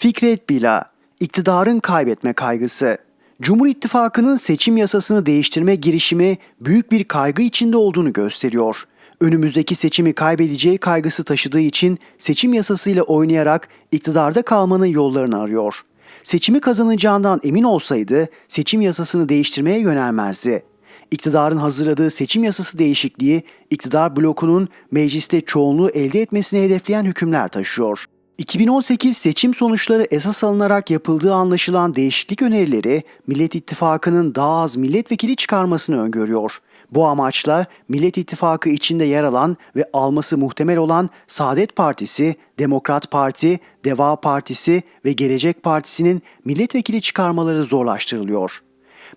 Fikret Bila, iktidarın kaybetme kaygısı. Cumhur İttifakı'nın seçim yasasını değiştirme girişimi büyük bir kaygı içinde olduğunu gösteriyor. Önümüzdeki seçimi kaybedeceği kaygısı taşıdığı için seçim yasasıyla oynayarak iktidarda kalmanın yollarını arıyor. Seçimi kazanacağından emin olsaydı seçim yasasını değiştirmeye yönelmezdi. İktidarın hazırladığı seçim yasası değişikliği iktidar blokunun mecliste çoğunluğu elde etmesini hedefleyen hükümler taşıyor. 2018 seçim sonuçları esas alınarak yapıldığı anlaşılan değişiklik önerileri Millet İttifakı'nın daha az milletvekili çıkarmasını öngörüyor. Bu amaçla Millet İttifakı içinde yer alan ve alması muhtemel olan Saadet Partisi, Demokrat Parti, Deva Partisi ve Gelecek Partisi'nin milletvekili çıkarmaları zorlaştırılıyor.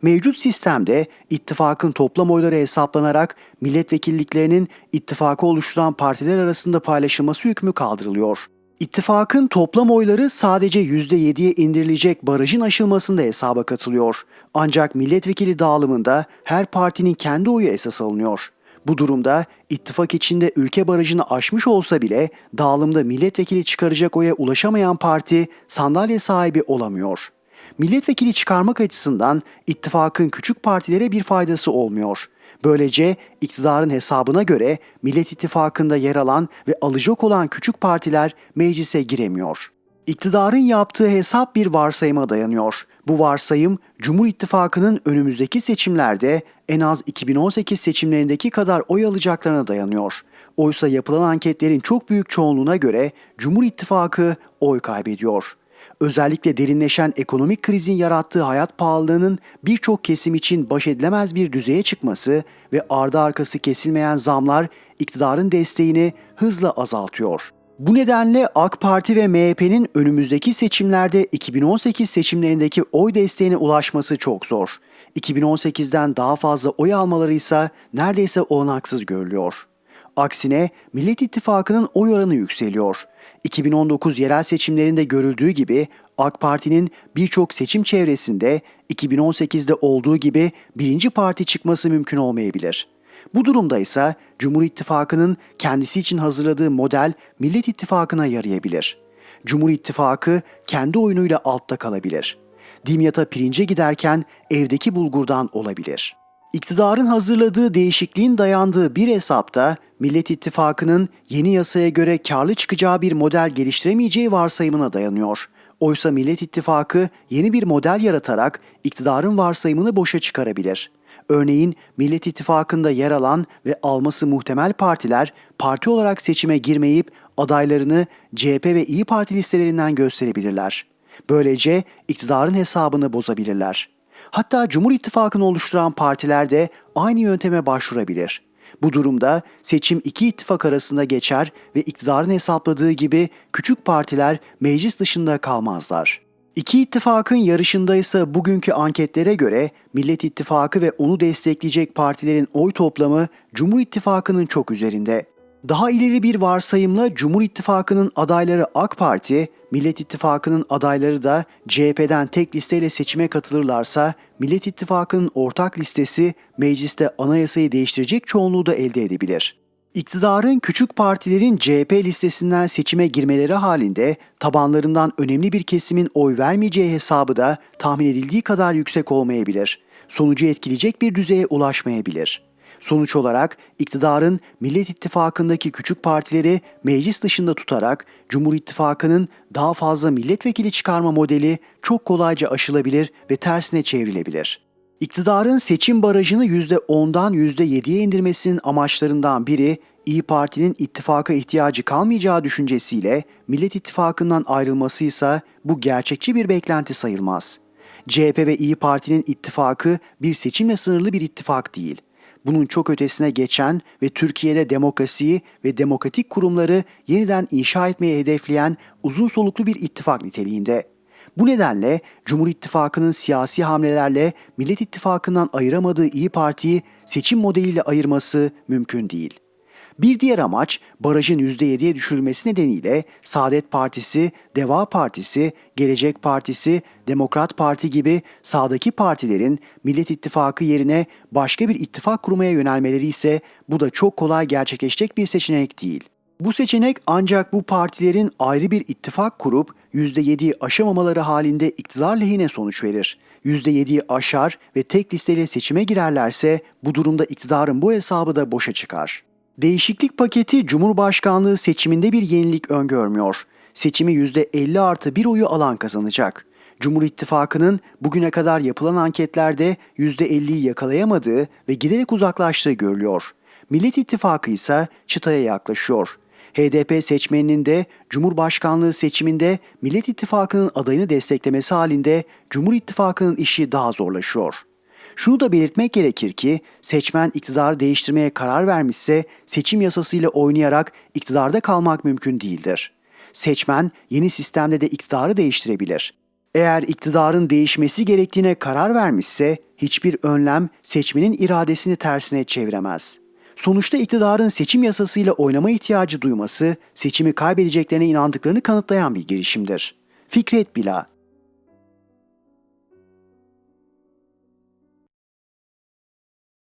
Mevcut sistemde ittifakın toplam oyları hesaplanarak milletvekilliklerinin ittifakı oluşturan partiler arasında paylaşılması hükmü kaldırılıyor. İttifakın toplam oyları sadece %7'ye indirilecek barajın aşılmasında hesaba katılıyor. Ancak milletvekili dağılımında her partinin kendi oyu esas alınıyor. Bu durumda ittifak içinde ülke barajını aşmış olsa bile dağılımda milletvekili çıkaracak oya ulaşamayan parti sandalye sahibi olamıyor. Milletvekili çıkarmak açısından ittifakın küçük partilere bir faydası olmuyor. Böylece iktidarın hesabına göre Millet İttifakı'nda yer alan ve alacak olan küçük partiler meclise giremiyor. İktidarın yaptığı hesap bir varsayıma dayanıyor. Bu varsayım Cumhur İttifakı'nın önümüzdeki seçimlerde en az 2018 seçimlerindeki kadar oy alacaklarına dayanıyor. Oysa yapılan anketlerin çok büyük çoğunluğuna göre Cumhur İttifakı oy kaybediyor. Özellikle derinleşen ekonomik krizin yarattığı hayat pahalılığının birçok kesim için baş edilemez bir düzeye çıkması ve ardı arkası kesilmeyen zamlar iktidarın desteğini hızla azaltıyor. Bu nedenle AK Parti ve MHP'nin önümüzdeki seçimlerde 2018 seçimlerindeki oy desteğine ulaşması çok zor. 2018'den daha fazla oy almaları ise neredeyse olanaksız görülüyor. Aksine Millet İttifakı'nın oy oranı yükseliyor. 2019 yerel seçimlerinde görüldüğü gibi AK Parti'nin birçok seçim çevresinde 2018'de olduğu gibi birinci parti çıkması mümkün olmayabilir. Bu durumda ise Cumhur İttifakı'nın kendisi için hazırladığı model Millet İttifakı'na yarayabilir. Cumhur İttifakı kendi oyunuyla altta kalabilir. Dimyat'a pirince giderken evdeki bulgurdan olabilir. İktidarın hazırladığı değişikliğin dayandığı bir hesapta Millet İttifakı'nın yeni yasaya göre karlı çıkacağı bir model geliştiremeyeceği varsayımına dayanıyor. Oysa Millet İttifakı yeni bir model yaratarak iktidarın varsayımını boşa çıkarabilir. Örneğin Millet İttifakı'nda yer alan ve alması muhtemel partiler parti olarak seçime girmeyip adaylarını CHP ve İyi Parti listelerinden gösterebilirler. Böylece iktidarın hesabını bozabilirler. Hatta Cumhur İttifakı'nı oluşturan partiler de aynı yönteme başvurabilir. Bu durumda seçim iki ittifak arasında geçer ve iktidarın hesapladığı gibi küçük partiler meclis dışında kalmazlar. İki ittifakın yarışında ise bugünkü anketlere göre Millet İttifakı ve onu destekleyecek partilerin oy toplamı Cumhur İttifakı'nın çok üzerinde. Daha ileri bir varsayımla Cumhur İttifakı'nın adayları AK Parti, Millet İttifakı'nın adayları da CHP'den tek listeyle seçime katılırlarsa Millet İttifakı'nın ortak listesi mecliste anayasayı değiştirecek çoğunluğu da elde edebilir. İktidarın küçük partilerin CHP listesinden seçime girmeleri halinde tabanlarından önemli bir kesimin oy vermeyeceği hesabı da tahmin edildiği kadar yüksek olmayabilir. Sonucu etkileyecek bir düzeye ulaşmayabilir. Sonuç olarak iktidarın Millet İttifakı'ndaki küçük partileri meclis dışında tutarak Cumhur İttifakı'nın daha fazla milletvekili çıkarma modeli çok kolayca aşılabilir ve tersine çevrilebilir. İktidarın seçim barajını %10'dan %7'ye indirmesinin amaçlarından biri İyi Parti'nin ittifaka ihtiyacı kalmayacağı düşüncesiyle Millet İttifakı'ndan ayrılması ise bu gerçekçi bir beklenti sayılmaz. CHP ve İyi Parti'nin ittifakı bir seçimle sınırlı bir ittifak değil bunun çok ötesine geçen ve Türkiye'de demokrasiyi ve demokratik kurumları yeniden inşa etmeye hedefleyen uzun soluklu bir ittifak niteliğinde. Bu nedenle Cumhur İttifakı'nın siyasi hamlelerle Millet İttifakı'ndan ayıramadığı İyi Parti'yi seçim modeliyle ayırması mümkün değil. Bir diğer amaç barajın %7'ye düşürülmesi nedeniyle Saadet Partisi, Deva Partisi, Gelecek Partisi, Demokrat Parti gibi sağdaki partilerin Millet İttifakı yerine başka bir ittifak kurmaya yönelmeleri ise bu da çok kolay gerçekleşecek bir seçenek değil. Bu seçenek ancak bu partilerin ayrı bir ittifak kurup %7'yi aşamamaları halinde iktidar lehine sonuç verir. %7'yi aşar ve tek listeyle seçime girerlerse bu durumda iktidarın bu hesabı da boşa çıkar. Değişiklik paketi Cumhurbaşkanlığı seçiminde bir yenilik öngörmüyor. Seçimi %50 artı bir oyu alan kazanacak. Cumhur İttifakı'nın bugüne kadar yapılan anketlerde %50'yi yakalayamadığı ve giderek uzaklaştığı görülüyor. Millet İttifakı ise çıtaya yaklaşıyor. HDP seçmeninin de Cumhurbaşkanlığı seçiminde Millet İttifakı'nın adayını desteklemesi halinde Cumhur İttifakı'nın işi daha zorlaşıyor. Şunu da belirtmek gerekir ki seçmen iktidarı değiştirmeye karar vermişse seçim yasasıyla oynayarak iktidarda kalmak mümkün değildir. Seçmen yeni sistemde de iktidarı değiştirebilir. Eğer iktidarın değişmesi gerektiğine karar vermişse hiçbir önlem seçmenin iradesini tersine çeviremez. Sonuçta iktidarın seçim yasasıyla oynama ihtiyacı duyması seçimi kaybedeceklerine inandıklarını kanıtlayan bir girişimdir. Fikret Bila,